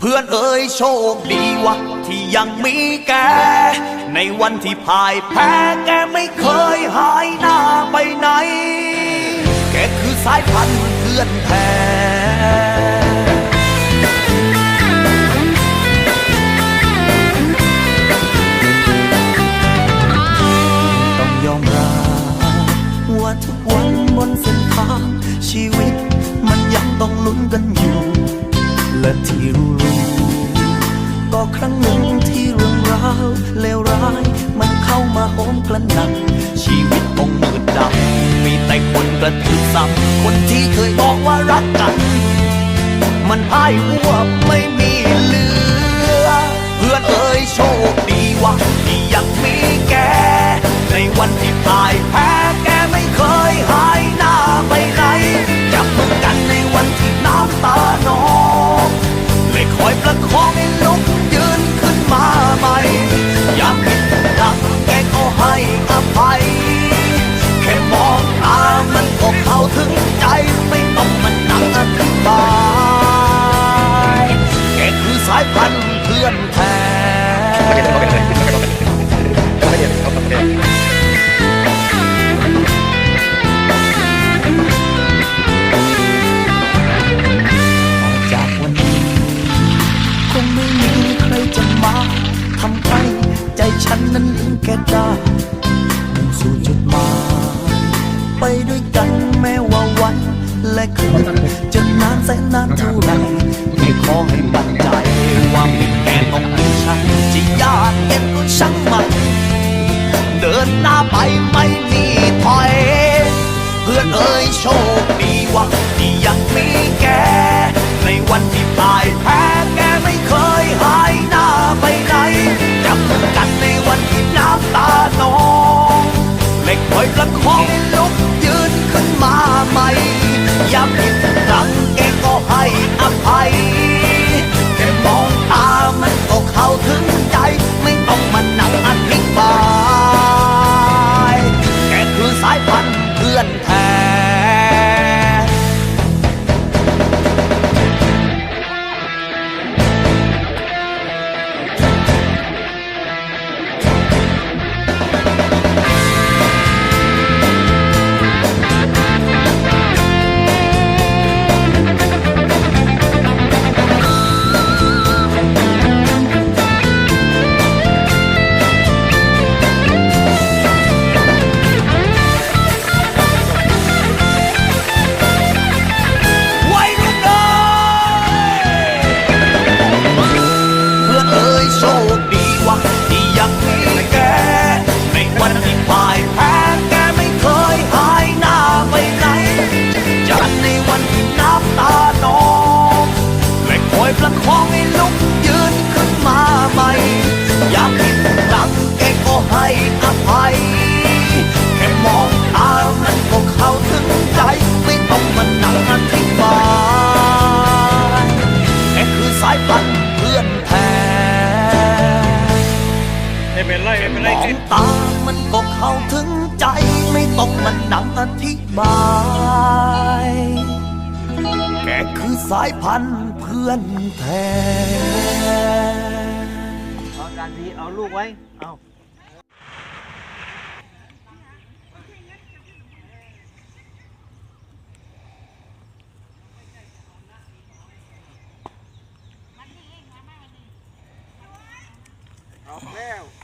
เพื่อนเอ๋ยโชคดีวะที่ยังมีแก ในวันที่พ่ายแพ้แกไม่เคยหายหน้าไปไหน แกคือสายพันธุ์เพื่อนแท้ต้องยอมรับว่าทุกวันบนเส้นทางชีวิต มันยังต้องลุ้นกันอยู่ และที่รู้รู้ ก็ครั้งหนึ่งที่เรื่องราวเลวร้าย มันเข้ามาโหมกระหน่ำชีวิตคงมืดดำมีแต่คนกระทืบซ้ำคนที่เคยบอกว่ารักกัน มันพ่ายหัวไม่มีเหลือ เพื่อนเอ๋ยโชคดีว่าที่ยังมีแกในวันที่พ่าย จะมาทำให้ใจฉันนั้นลืมแกได้มุ่งสู่จุดหมายไปด้วยกันแม้ว่าวันและคืนจะนานแสนนานเท่าไรไม่ขอให้บั่นใจว่ามีแกต้องมี ไม่เป็นไรไม่เป็นมไรองตามันก็เข้าถึงใจไม่ต้องมานั่งอธิบายแกคือสายพันธุ์เพื่อนแท้เอาการดีเอาลูกไว้ เอาเอาแล้ว